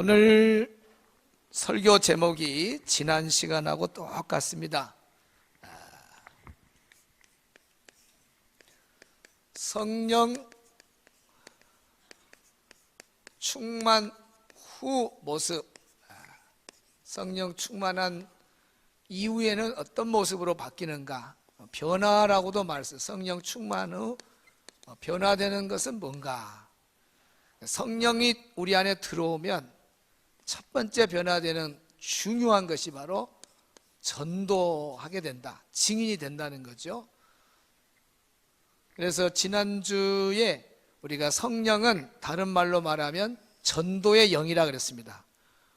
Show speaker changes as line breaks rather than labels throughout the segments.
오늘 설교 제목이 지난 시간하고 똑같습니다. 아, 성령 충만 후 모습. 아, 성령 충만한 이후에는 어떤 모습으로 바뀌는가? 변화라고도 말했어요. 성령 충만 후 어, 변화되는 것은 뭔가? 성령이 우리 안에 들어오면 첫 번째 변화되는 중요한 것이 바로 전도하게 된다. 증인이 된다는 거죠. 그래서 지난주에 우리가 성령은 다른 말로 말하면 전도의 영이라 그랬습니다.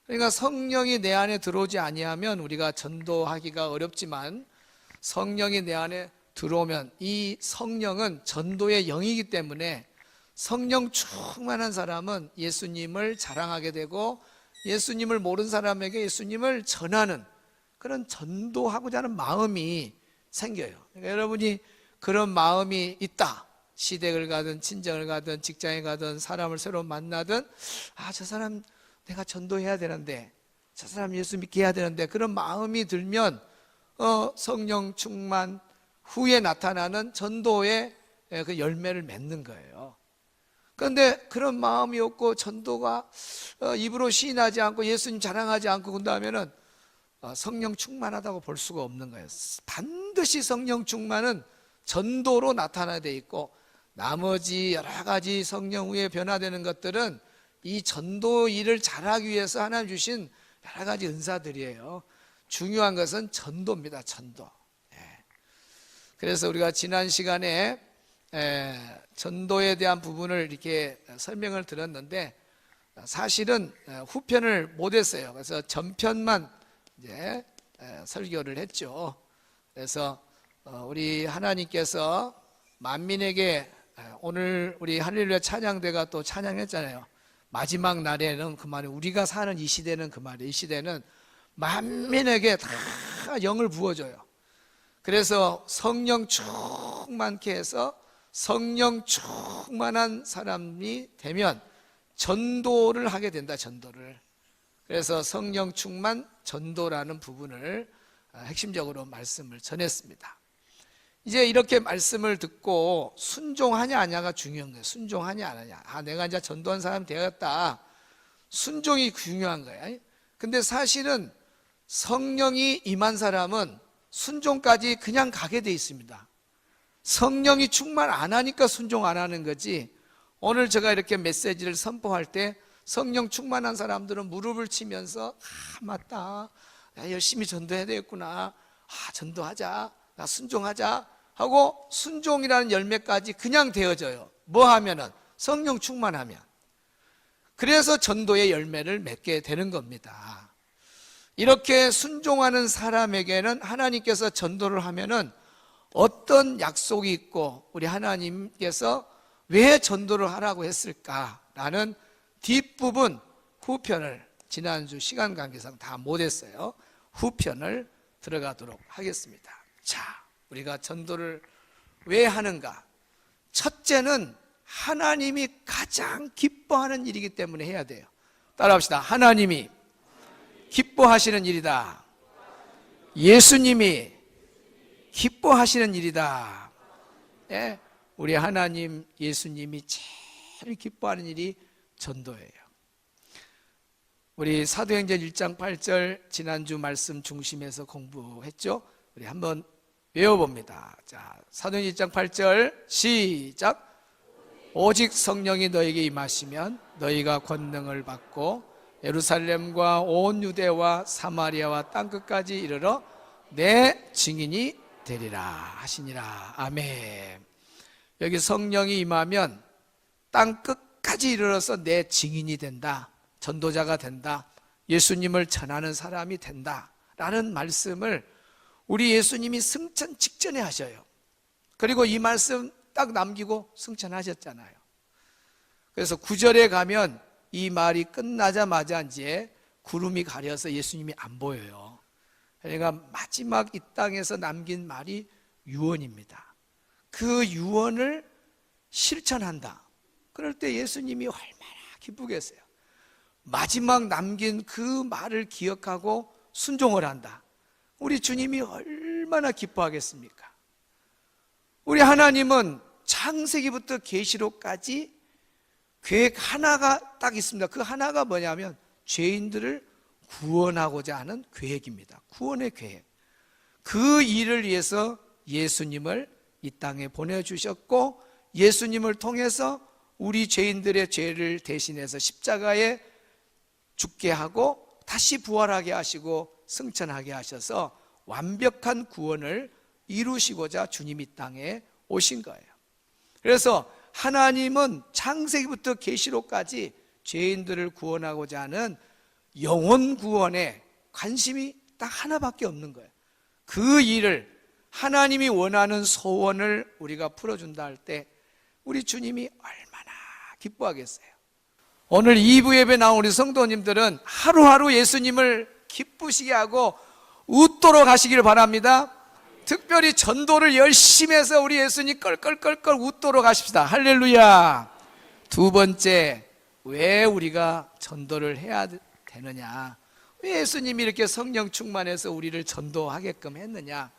그러니까 성령이 내 안에 들어오지 아니하면 우리가 전도하기가 어렵지만 성령이 내 안에 들어오면 이 성령은 전도의 영이기 때문에 성령 충만한 사람은 예수님을 자랑하게 되고 예수님을 모르는 사람에게 예수님을 전하는 그런 전도하고자 하는 마음이 생겨요. 그러니까 여러분이 그런 마음이 있다. 시댁을 가든 친정을 가든 직장에 가든 사람을 새로 만나든 아 저 사람 내가 전도해야 되는데 저 사람 예수 믿게 해야 되는데 그런 마음이 들면 어, 성령 충만 후에 나타나는 전도의 예, 그 열매를 맺는 거예요. 그런데 그런 마음이 없고 전도가 어, 입으로 시인하지 않고 예수님 자랑하지 않고 그런다면은 어, 성령 충만하다고 볼 수가 없는 거예요. 반드시 성령 충만은 전도로 나타나야 돼 있고 나머지 여러 가지 성령 후에 변화되는 것들은 이 전도 일을 잘하기 위해서 하나님 주신 여러 가지 은사들이에요. 중요한 것은 전도입니다. 전도. 예. 그래서 우리가 지난 시간에 에, 전도에 대한 부분을 이렇게 설명을 들었는데 사실은 후편을 못했어요. 그래서 전편만 이제 에, 설교를 했죠. 그래서 어, 우리 하나님께서 만민에게 에, 오늘 우리 할렐루야 찬양대가 또 찬양했잖아요. 마지막 날에는 그 말이 우리가 사는 이 시대는 그 말이에요. 이 시대는 만민에게 다 영을 부어줘요. 그래서 성령 충만케 해서 성령 충만한 사람이 되면 전도를 하게 된다, 전도를. 그래서 성령 충만 전도라는 부분을 아, 핵심적으로 말씀을 전했습니다. 이제 이렇게 말씀을 듣고 순종하냐 아냐가 중요한 거예요. 순종하냐 안 하냐. 아, 내가 이제 전도한 사람 되었다. 순종이 중요한 거예요. 근데 사실은 성령이 임한 사람은 순종까지 그냥 가게 돼 있습니다. 성령이 충만 안 하니까 순종 안 하는 거지. 오늘 제가 이렇게 메시지를 선포할 때 성령 충만한 사람들은 무릎을 치면서 아 맞다. 야, 열심히 전도해야 되겠구나. 아 전도하자. 나 순종하자. 하고 순종이라는 열매까지 그냥 되어져요. 뭐 하면은 성령 충만하면. 그래서 전도의 열매를 맺게 되는 겁니다. 이렇게 순종하는 사람에게는 하나님께서 전도를 하면은 어떤 약속이 있고 우리 하나님께서 왜 전도를 하라고 했을까라는 뒷부분 후편을 지난주 시간 관계상 다 못했어요. 후편을 들어가도록 하겠습니다. 자, 우리가 전도를 왜 하는가? 첫째는 하나님이 가장 기뻐하는 일이기 때문에 해야 돼요. 따라합시다. 하나님이 기뻐하시는 일이다. 예수님이 기뻐하시는 일이다. 예, 우리 하나님 예수님이 제일 기뻐하는 일이 전도예요. 우리 사도행전 1장 8절 지난주 말씀 중심에서 공부했죠. 우리 한번 외워봅니다. 자, 사도행전 1장 8절 시작. 오직 성령이 너에게 임하시면 너희가 권능을 받고 예루살렘과 온 유대와 사마리아와 땅 끝까지 이르러 내 증인이 되리라 하시니라. 아멘. 여기 성령이 임하면 땅 끝까지 이르러서 내 증인이 된다. 전도자가 된다. 예수님을 전하는 사람이 된다. 라는 말씀을 우리 예수님이 승천 직전에 하셔요. 그리고 이 말씀 딱 남기고 승천하셨잖아요. 그래서 구절에 가면 이 말이 끝나자마자 이제 구름이 가려서 예수님이 안 보여요. 그러니까 마지막 이 땅에서 남긴 말이 유언입니다. 그 유언을 실천한다. 그럴 때 예수님이 얼마나 기쁘겠어요. 마지막 남긴 그 말을 기억하고 순종을 한다. 우리 주님이 얼마나 기뻐하겠습니까? 우리 하나님은 창세기부터 계시록까지 계획 하나가 딱 있습니다. 그 하나가 뭐냐면 죄인들을 구원하고자 하는 계획입니다. 구원의 계획. 그 일을 위해서 예수님을 이 땅에 보내주셨고 예수님을 통해서 우리 죄인들의 죄를 대신해서 십자가에 죽게 하고 다시 부활하게 하시고 승천하게 하셔서 완벽한 구원을 이루시고자 주님이 땅에 오신 거예요. 그래서 하나님은 창세기부터 계시록까지 죄인들을 구원하고자 하는 영혼 구원에 관심이 딱 하나밖에 없는 거예요. 그 일을 하나님이 원하는 소원을 우리가 풀어준다 할 때 우리 주님이 얼마나 기뻐하겠어요. 오늘 2부 예배 나온 우리 성도님들은 하루하루 예수님을 기쁘시게 하고 웃도록 하시기를 바랍니다. 특별히 전도를 열심히 해서 우리 예수님 껄껄껄껄 웃도록 하십시다. 할렐루야. 두 번째, 왜 우리가 전도를 해야 되느냐? 왜 예수님이 이렇게 성령 충만해서 우리를 전도하게끔 했느냐?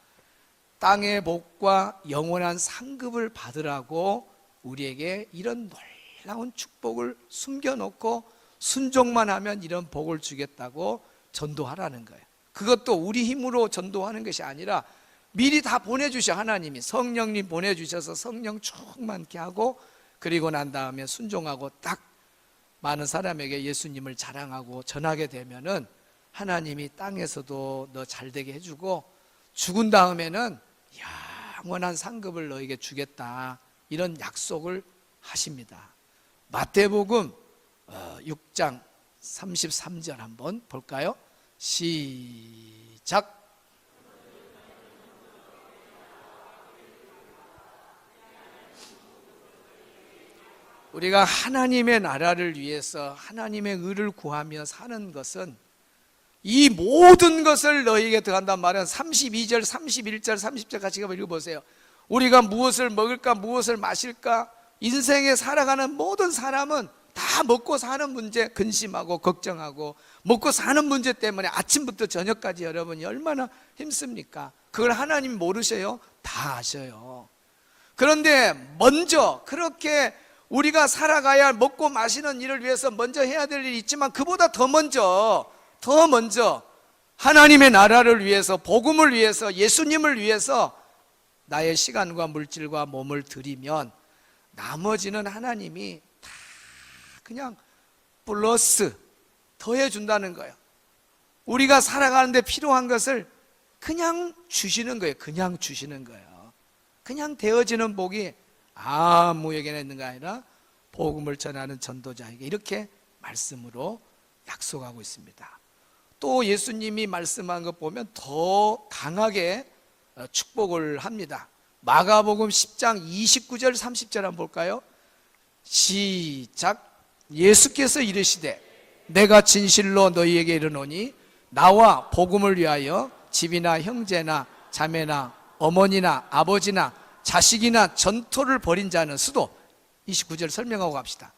땅의 복과 영원한 상급을 받으라고 우리에게 이런 놀라운 축복을 숨겨놓고 순종만 하면 이런 복을 주겠다고 전도하라는 거예요. 그것도 우리 힘으로 전도하는 것이 아니라 미리 다 보내주셔 하나님이 성령님 보내주셔서 성령 충만케 하고 그리고 난 다음에 순종하고 딱 많은 사람에게 예수님을 자랑하고 전하게 되면은 하나님이 땅에서도 너 잘되게 해주고 죽은 다음에는 영원한 상급을 너에게 주겠다 이런 약속을 하십니다. 마태복음 6장 33절 한번 볼까요? 시작. 우리가 하나님의 나라를 위해서 하나님의 의를 구하며 사는 것은 이 모든 것을 너희에게 더한단 말은 32절, 31절, 30절 같이 한번 읽어보세요. 우리가 무엇을 먹을까, 무엇을 마실까, 인생에 살아가는 모든 사람은 다 먹고 사는 문제 근심하고 걱정하고 먹고 사는 문제 때문에 아침부터 저녁까지 여러분이 얼마나 힘씁니까? 그걸 하나님 모르셔요? 다 아셔요. 그런데 먼저 그렇게 우리가 살아가야 할 먹고 마시는 일을 위해서 먼저 해야 될 일이 있지만 그보다 더 먼저 더 먼저 하나님의 나라를 위해서 복음을 위해서 예수님을 위해서 나의 시간과 물질과 몸을 드리면 나머지는 하나님이 다 그냥 플러스 더해 준다는 거예요. 우리가 살아가는데 필요한 것을 그냥 주시는 거예요. 그냥 주시는 거예요. 그냥 되어지는 복이 아무에게나 있는 게 아니라 복음을 전하는 전도자에게 이렇게 말씀으로 약속하고 있습니다. 또 예수님이 말씀한 것 보면 더 강하게 어, 축복을 합니다. 마가복음 10장 29절 30절 한번 볼까요? 시작 예수께서 이르시되 내가 진실로 너희에게 이르노니 나와 복음을 위하여 집이나 형제나 자매나 어머니나 아버지나 자식이나 전토를 벌인 자는 수도 29절 설명하고 갑시다.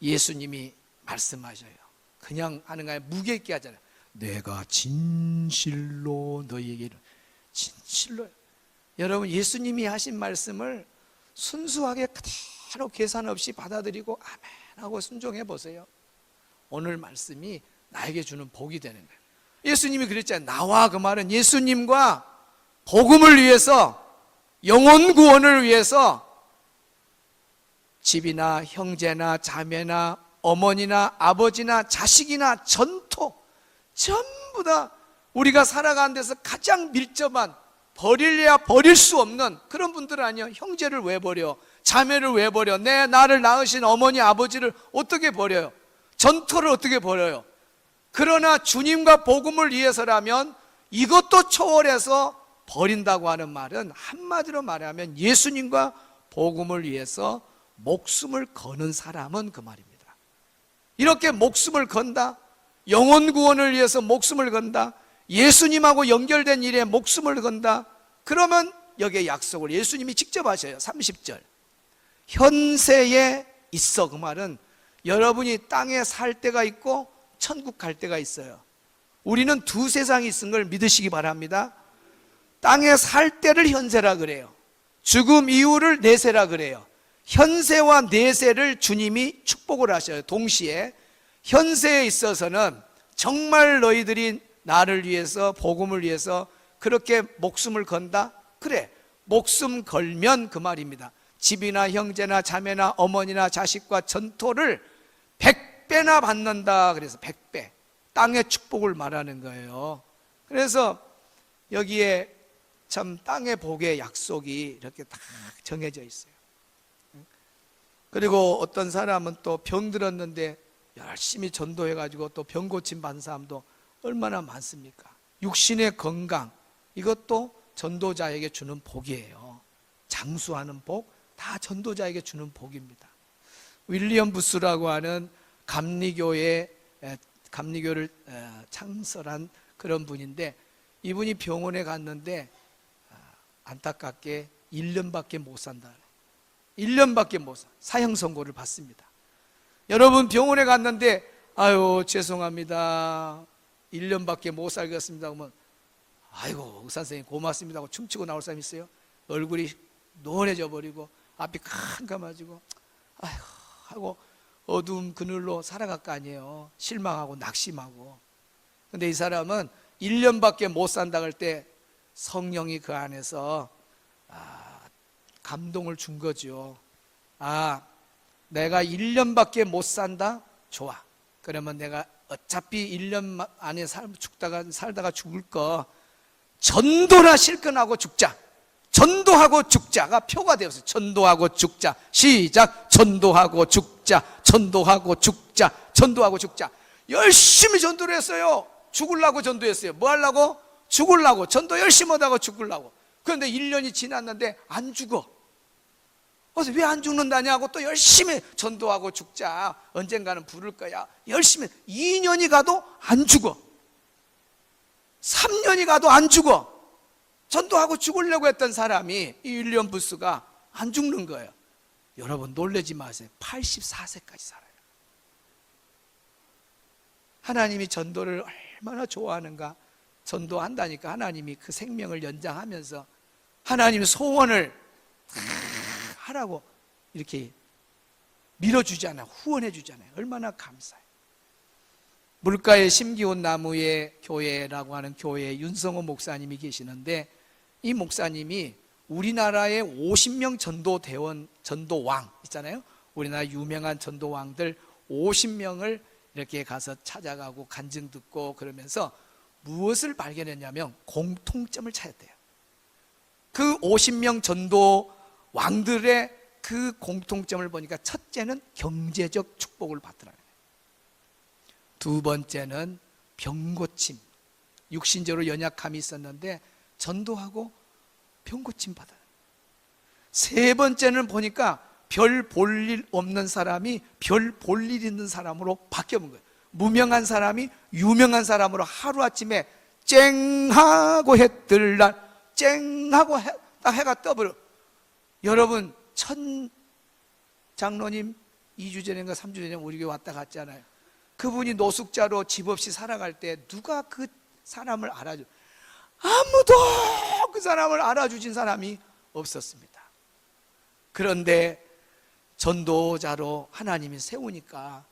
예수님이 말씀하셔요. 그냥 하는 거 아니라 무게 있게 하잖아요. 내가 진실로 너희에게 진실로 여러분 예수님이 하신 말씀을 순수하게 그대로 계산 없이 받아들이고 아멘 하고 순종해 보세요. 오늘 말씀이 나에게 주는 복이 되는 거예요. 예수님이 그랬잖아요. 나와 그 말은 예수님과 복음을 위해서 영혼 구원을 위해서 집이나 형제나 자매나 어머니나 아버지나 자식이나 전토 전부 다 우리가 살아가는 데서 가장 밀접한 버릴래야 버릴 수 없는 그런 분들 아니요. 형제를 왜 버려? 자매를 왜 버려? 내 나를 낳으신 어머니 아버지를 어떻게 버려요? 전토를 어떻게 버려요? 그러나 주님과 복음을 위해서라면 이것도 초월해서 버린다고 하는 말은 한마디로 말하면 예수님과 복음을 위해서 목숨을 거는 사람은 그 말입니다. 이렇게 목숨을 건다. 영혼 구원을 위해서 목숨을 건다. 예수님하고 연결된 일에 목숨을 건다. 그러면 여기에 약속을 예수님이 직접 하셔요. 30절. 현세에 있어 그 말은 여러분이 땅에 살 때가 있고 천국 갈 때가 있어요. 우리는 두 세상이 있은 걸 믿으시기 바랍니다. 땅에 살 때를 현세라 그래요. 죽음 이후를 내세라 그래요. 현세와 내세를 주님이 축복을 하셔요. 동시에 현세에 있어서는 정말 너희들이 나를 위해서 복음을 위해서 그렇게 목숨을 건다? 그래. 목숨 걸면 그 말입니다. 집이나 형제나 자매나 어머니나 자식과 전토를 백배나 받는다. 그래서 백배. 땅의 축복을 말하는 거예요. 그래서 여기에 참 땅의 복의 약속이 이렇게 다 정해져 있어요. 그리고 어떤 사람은 또 병 들었는데 열심히 전도해 가지고 또 병 고침 받은 사람도 얼마나 많습니까? 육신의 건강, 이것도 전도자에게 주는 복이에요. 장수하는 복, 다 전도자에게 주는 복입니다. 윌리엄 부스라고 하는 감리교의 에, 감리교를 에, 창설한 그런 분인데 이분이 병원에 갔는데 아, 안타깝게 1년밖에 못 산다. 1년밖에 못 사. 사형 선고를 받습니다. 여러분 병원에 갔는데 아유 죄송합니다. 1년밖에 못 살겠습니다. 그러면 아이고 의사 선생님 고맙습니다 하고 춤추고 나올 사람 있어요? 얼굴이 노래져 버리고 앞이 캄캄해지고 아이고 하고 어두운 그늘로 살아갈 거 아니에요. 실망하고 낙심하고. 근데 이 사람은 1년밖에 못 산다 할때 성령이 그 안에서 아, 감동을 준 거죠. 아, 내가 1년밖에 못 산다? 좋아. 그러면 내가 어차피 1년 안에 살, 죽다가 살다가 죽을 거 전도나 실컷하고 죽자. 전도하고 죽자가 표가 되었어요. 전도하고 죽자. 시작. 전도하고 죽자. 전도하고 죽자. 전도하고 죽자. 열심히 전도를 했어요. 죽을라고 전도했어요. 뭐 하려고? 죽을라고. 전도 열심히 하다가 죽을라고. 그런데 1년이 지났는데 안 죽어. 그래서 왜 안 죽는다냐고 또 열심히 전도하고 죽자. 언젠가는 부를 거야. 열심히 2년이 가도 안 죽어. 3년이 가도 안 죽어. 전도하고 죽으려고 했던 사람이 이 윌리엄 부스가 안 죽는 거예요. 여러분 놀라지 마세요. 84세까지 살아요. 하나님이 전도를 얼마나 좋아하는가. 전도한다니까 하나님이 그 생명을 연장하면서 하나님의 소원을 하라고 이렇게 밀어주잖아요. 후원해주잖아요. 얼마나 감사해요. 물가에 심기온 나무의 교회라고 하는 교회에 윤성호 목사님이 계시는데 이 목사님이 우리나라의 50명 전도대원, 전도왕 있잖아요. 우리나라 유명한 전도왕들 50명을 이렇게 가서 찾아가고 간증 듣고 그러면서 무엇을 발견했냐면 공통점을 찾았대요. 그 50명 전도 왕들의 그 공통점을 보니까 첫째는 경제적 축복을 받더라고요. 두 번째는 병고침, 육신적으로 연약함이 있었는데 전도하고 병고침 받아요. 세 번째는 보니까 별 볼 일 없는 사람이 별 볼 일 있는 사람으로 바뀌어본 거예요. 무명한 사람이 유명한 사람으로 하루아침에 쨍하고 해 뜰 날, 쨍하고 해, 딱 해가 떠버려. 여러분, 천 장로님 2주 전인가 3주 전에 우리 교회 왔다 갔잖아요. 그분이 노숙자로 집 없이 살아갈 때 누가 그 사람을 알아줘? 아무도 그 사람을 알아주진 사람이 없었습니다. 그런데 전도자로 하나님이 세우니까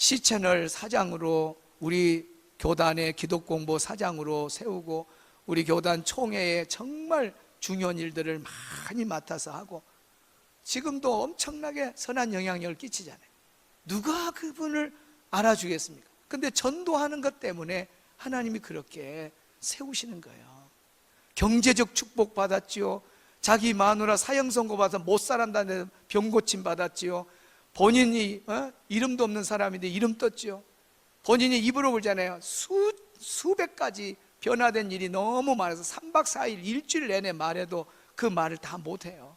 시채널 사장으로 우리 교단의 기독공보 사장으로 세우고 우리 교단 총회에 정말 중요한 일들을 많이 맡아서 하고 지금도 엄청나게 선한 영향력을 끼치잖아요. 누가 그분을 알아주겠습니까? 근데 전도하는 것 때문에 하나님이 그렇게 세우시는 거예요. 경제적 축복 받았지요. 자기 마누라 사형 선고 받아서 못 살았다는 병 고침 받았지요. 본인이 어? 이름도 없는 사람인데 이름 떴지요. 본인이 입으로 불잖아요. 수 수백 가지 변화된 일이 너무 많아서 3박 4일 일주일 내내 말해도 그 말을 다 못해요.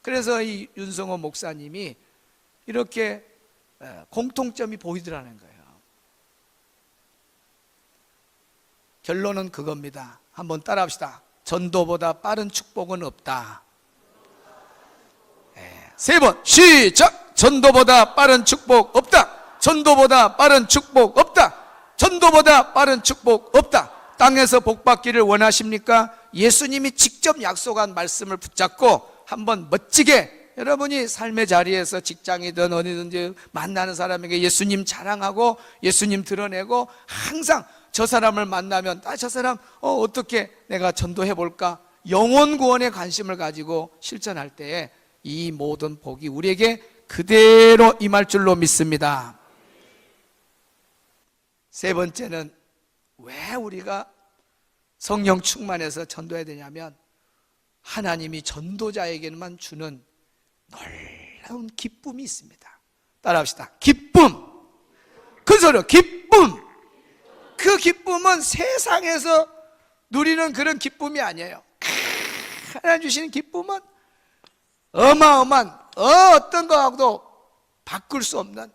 그래서 이 윤성호 목사님이 이렇게 공통점이 보이더라는 거예요. 결론은 그겁니다. 한번 따라합시다. 전도보다 빠른 축복은 없다. 세 번, 시작! 전도보다 빠른 축복 없다. 전도보다 빠른 축복 없다. 전도보다 빠른 축복 없다. 땅에서 복 받기를 원하십니까? 예수님이 직접 약속한 말씀을 붙잡고 한번 멋지게 여러분이 삶의 자리에서 직장이든 어디든지 만나는 사람에게 예수님 자랑하고 예수님 드러내고 항상 저 사람을 만나면 아 저 사람 어, 어떻게 내가 전도해 볼까 영혼 구원에 관심을 가지고 실천할 때에 이 모든 복이 우리에게 그대로 임할 줄로 믿습니다. 세 번째는 왜 우리가 성령 충만해서 전도해야 되냐면 하나님이 전도자에게만 주는 놀라운 기쁨이 있습니다. 따라합시다. 기쁨. 큰 소리로 기쁨. 그 기쁨은 세상에서 누리는 그런 기쁨이 아니에요. 하나님 주시는 기쁨은 어마어마한 어떤 거하고도 바꿀 수 없는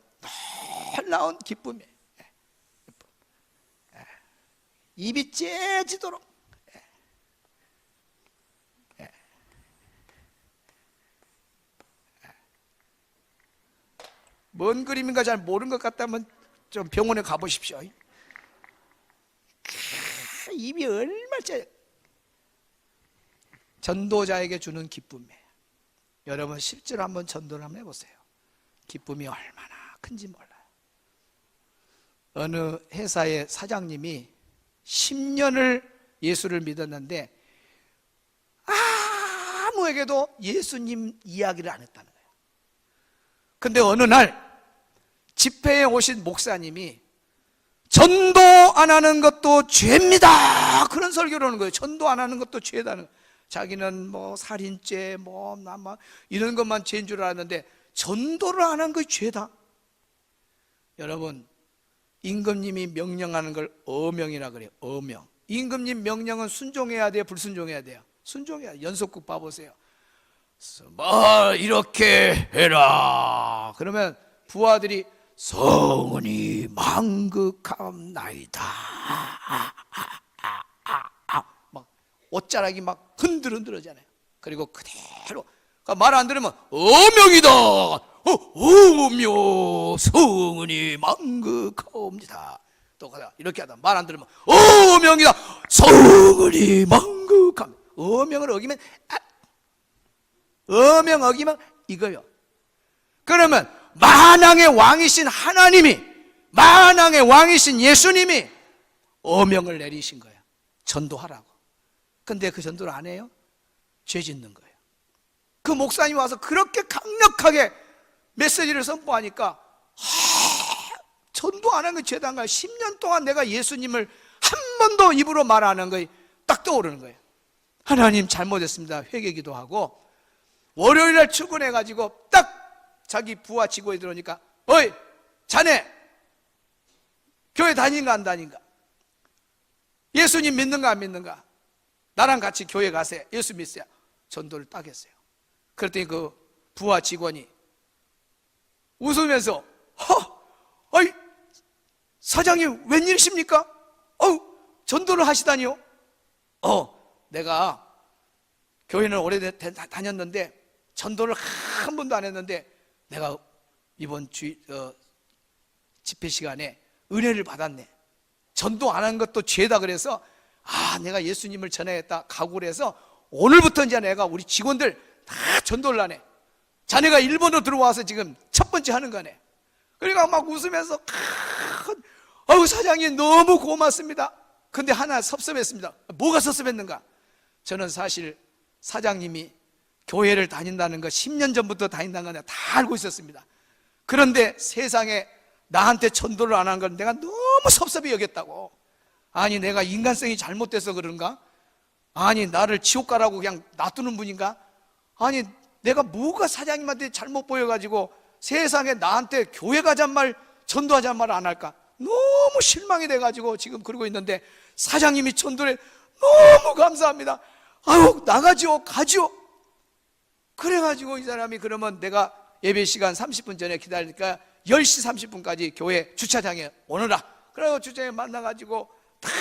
놀라운 기쁨이에요. 입이 째지도록. 뭔 그림인가 잘 모르는 것 같다면 좀 병원에 가보십시오. 크, 입이 얼마나 째. 전도자에게 주는 기쁨이에요. 여러분 실제로 한번 전도를 한번 해보세요. 기쁨이 얼마나 큰지 몰라요. 어느 회사의 사장님이 10년을 예수를 믿었는데 아무에게도 예수님 이야기를 안 했다는 거예요. 근데 어느 날 집회에 오신 목사님이 전도 안 하는 것도 죄입니다. 그런 설교를 하는 거예요. 전도 안 하는 것도 죄다는. 자기는 뭐 살인죄, 뭐, 나마 이런 것만 죄인 줄 알았는데 전도를 안 한 것이 죄다. 여러분, 임금님이 명령하는 걸 어명이라 그래요. 어명. 임금님 명령은 순종해야 돼요, 불순종해야 돼요. 순종해야. 연속극 봐보세요. 뭐 이렇게 해라. 그러면 부하들이 성은이 망극함 나이다. 막 옷자락이 막 흔들흔들하잖아요. 그리고 그대로 그러니까 말안 들으면 어명이다. 어, 어명 성은이 망극하옵니다. 또 이렇게 하다 말 안 들으면 어명이다. 성은이 망극함. 어명을 어기면 아, 어명 어기면 이거요. 그러면 만왕의 왕이신 하나님이 만왕의 왕이신 예수님이 어명을 내리신 거예요. 전도하라고. 근데 그 전도를 안 해요? 죄 짓는 거예요. 그 목사님 와서 그렇게 강력하게 메시지를 선포하니까 하, 전도 안 한게 거야. 10년 동안 내가 예수님을 한 번도 입으로 말 안 한 거에 딱 떠오르는 거예요. 하나님 잘못했습니다. 회개 기도 하고 월요일 날 출근해 가지고 딱 자기 부하 직원이 들어오니까 어이 자네 교회 다니는가 안 다니는가 예수님 믿는가 안 믿는가 나랑 같이 교회 가세요. 예수 믿으세요. 전도를 딱 했어요. 그랬더니 그 부하 직원이 웃으면서 허 어이 사장님 웬일이십니까? 어우 전도를 하시다니요? 어 내가 교회는 오래 다녔는데 전도를 한 번도 안 했는데 내가 이번 주 어, 집회 시간에 은혜를 받았네. 전도 안 한 것도 죄다 그래서 아 내가 예수님을 전해야겠다 각오를 해서 오늘부터 이제 내가 우리 직원들 다 전도를 하네. 자네가 일본으로 들어와서 지금 첫 번째 하는 거네. 그러니까 막 웃으면서 큰 아우 사장님 너무 고맙습니다. 근데 하나 섭섭했습니다. 뭐가 섭섭했는가? 저는 사실 사장님이 교회를 다닌다는 거 10년 전부터 다닌다는 거 다 알고 있었습니다. 그런데 세상에 나한테 전도를 안 한 건 내가 너무 섭섭히 여겼다고. 아니, 내가 인간성이 잘못돼서 그런가? 아니, 나를 지옥 가라고 그냥 놔두는 분인가? 아니, 내가 뭐가 사장님한테 잘못 보여가지고 세상에 나한테 교회 가잔 말, 전도하잔 말 안 할까? 너무 실망이 돼가지고 지금 그러고 있는데 사장님이 전도를 너무 감사합니다. 아유, 나가지요, 가지요. 그래가지고 이 사람이 그러면 내가 예배 시간 30분 전에 기다리니까 10시 30분까지 교회 주차장에 오너라. 그래서 주차장에 만나가지고 탁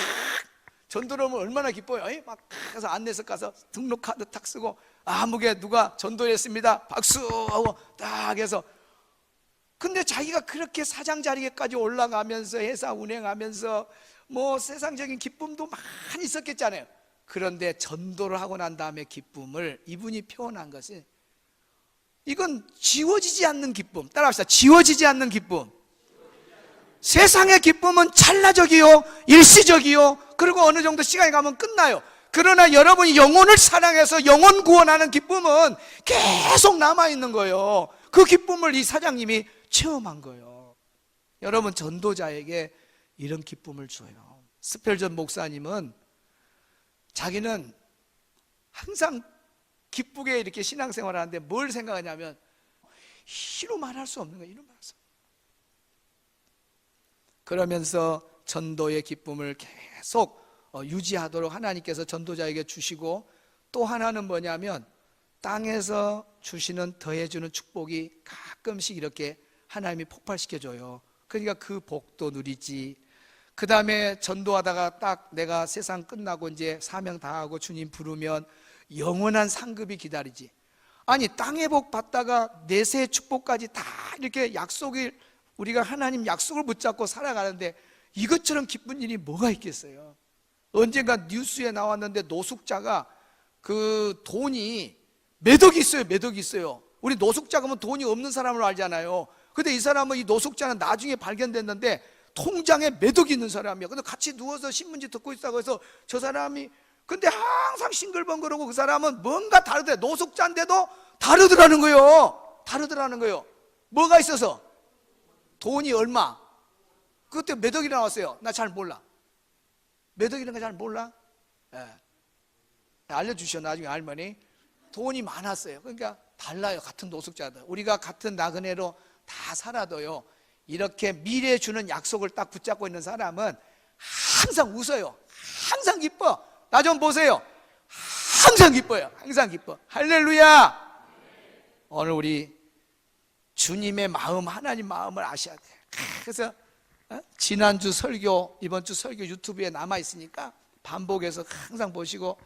전도를 하면 얼마나 기뻐요. 에이? 막 가서 안내석 가서 등록 카드 탁 쓰고 아무개 누가 전도했습니다. 박수 하고 딱 해서 근데 자기가 그렇게 사장 자리에까지 올라가면서 회사 운행하면서 뭐 세상적인 기쁨도 많이 있었겠잖아요. 그런데 전도를 하고 난 다음에 기쁨을 이분이 표현한 것이 이건 지워지지 않는 기쁨. 따라합시다. 지워지지 않는 기쁨. 세상의 기쁨은 찰나적이요, 일시적이요, 그리고 어느 정도 시간이 가면 끝나요. 그러나 여러분이 영혼을 사랑해서 영혼 구원하는 기쁨은 계속 남아있는 거예요. 그 기쁨을 이 사장님이 체험한 거예요. 여러분, 전도자에게 이런 기쁨을 줘요. 스펠전 목사님은 자기는 항상 기쁘게 이렇게 신앙생활을 하는데 뭘 생각하냐면 이로 말할 수 없는 거예요. 이로 말할 수 없는 거예요. 그러면서 전도의 기쁨을 계속 어, 유지하도록 하나님께서 전도자에게 주시고 또 하나는 뭐냐면 땅에서 주시는 더해주는 축복이 가끔씩 이렇게 하나님이 폭발시켜 줘요. 그러니까 그 복도 누리지. 그 다음에 전도하다가 딱 내가 세상 끝나고 이제 사명 다하고 주님 부르면 영원한 상급이 기다리지. 아니 땅의 복 받다가 내세의 축복까지 다 이렇게 약속이 우리가 하나님 약속을 붙잡고 살아가는데 이것처럼 기쁜 일이 뭐가 있겠어요? 언젠가 뉴스에 나왔는데 노숙자가 그 돈이 매덕이 있어요, 매덕이 있어요. 우리 노숙자 그러면 돈이 없는 사람으로 알잖아요. 근데 이 사람은 이 노숙자는 나중에 발견됐는데 통장에 매덕이 있는 사람이야. 근데 같이 누워서 신문지 듣고 있다고 해서 저 사람이 근데 항상 싱글벙글하고 그 사람은 뭔가 다르대. 노숙자인데도 다르더라는 거예요. 다르더라는 거예요. 뭐가 있어서? 돈이 얼마? 그때 매덕이 나왔어요. 나 잘 몰라. 매덕이라는 거 잘 몰라? 예. 알려주셔, 나중에 할머니. 돈이 많았어요. 그러니까 달라요. 같은 노숙자들. 우리가 같은 나그네로 다 살아도요. 이렇게 미래에 주는 약속을 딱 붙잡고 있는 사람은 항상 웃어요. 항상 기뻐. 나 좀 보세요. 항상 기뻐요. 항상 기뻐. 할렐루야. 오늘 우리 주님의 마음, 하나님 마음을 아셔야 돼요. 그래서 어? 지난주 설교, 이번 주 설교 유튜브에 남아 있으니까 반복해서 항상 보시고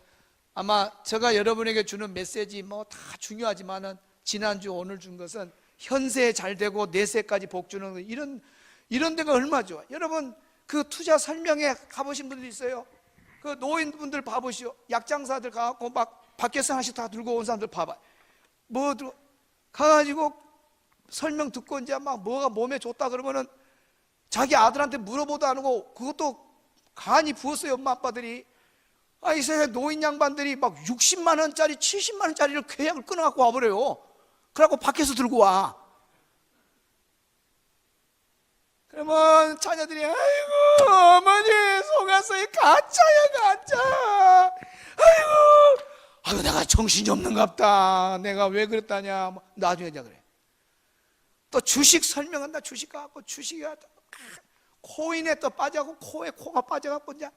아마 제가 여러분에게 주는 메시지 뭐 다 중요하지만은 지난주 오늘 준 것은 현세에 잘 되고 내세까지 복 주는 거, 이런 이런 데가 얼마 좋아. 여러분 그 투자 설명회 가보신 분들 있어요. 그 노인분들 봐보시오. 약장사들 가갖고 막 밖에서 하나씩 다 들고 온 사람들 봐봐. 뭐 가가지고 설명 듣고 이제 막 뭐가 몸에 좋다 그러면은 자기 아들한테 물어보도 안 하고 그것도 간이 부었어요 엄마 아빠들이. 아, 이 세상에 노인 양반들이 막 60만 원짜리 70만 원짜리를 계약을 끊어갖고 와버려요. 그래갖고 밖에서 들고 와. 그러면 자녀들이 아이고 어머니 속았어요. 가짜야 가짜. 아이고. 아이고 내가 정신이 없는갑다. 내가 왜 그랬다냐. 뭐 나중에 이제 그래 또 주식 설명한다. 주식 갖고 주식이 갖다 코인에 또 빠져갖고 코에 코가 빠져갖고 이제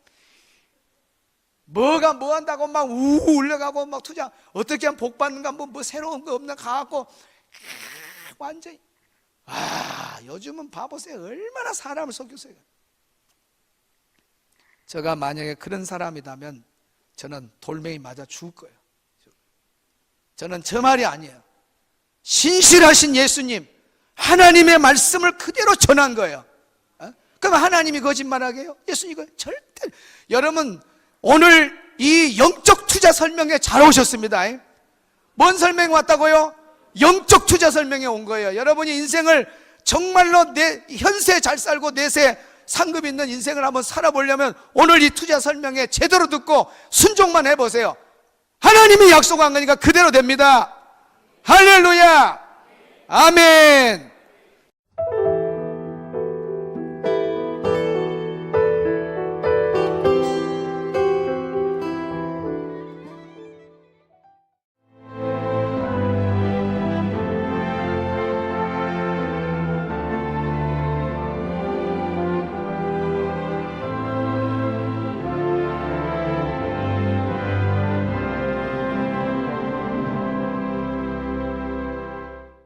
뭐가 뭐 한다고 막 우우 울려가고 막 투자 어떻게 하면 복 받는가 뭐, 뭐 새로운 거 없나 가갖고 완전히 아 요즘은 봐보세요 얼마나 사람을 속였어요. 제가 만약에 그런 사람이라면 저는 돌멩이 맞아 죽을 거예요. 저는 저 말이 아니에요. 신실하신 예수님 하나님의 말씀을 그대로 전한 거예요 어? 그럼 하나님이 거짓말하게 해요? 예수님 이거 절대 여러분 오늘 이 영적 투자 설명에 잘 오셨습니다 뭔 설명이 왔다고요? 영적 투자 설명에 온 거예요 여러분이 인생을 정말로 내 현세 잘 살고 내세 상급 있는 인생을 한번 살아보려면 오늘 이 투자 설명에 제대로 듣고 순종만 해보세요 하나님이 약속한 거니까 그대로 됩니다 할렐루야 아멘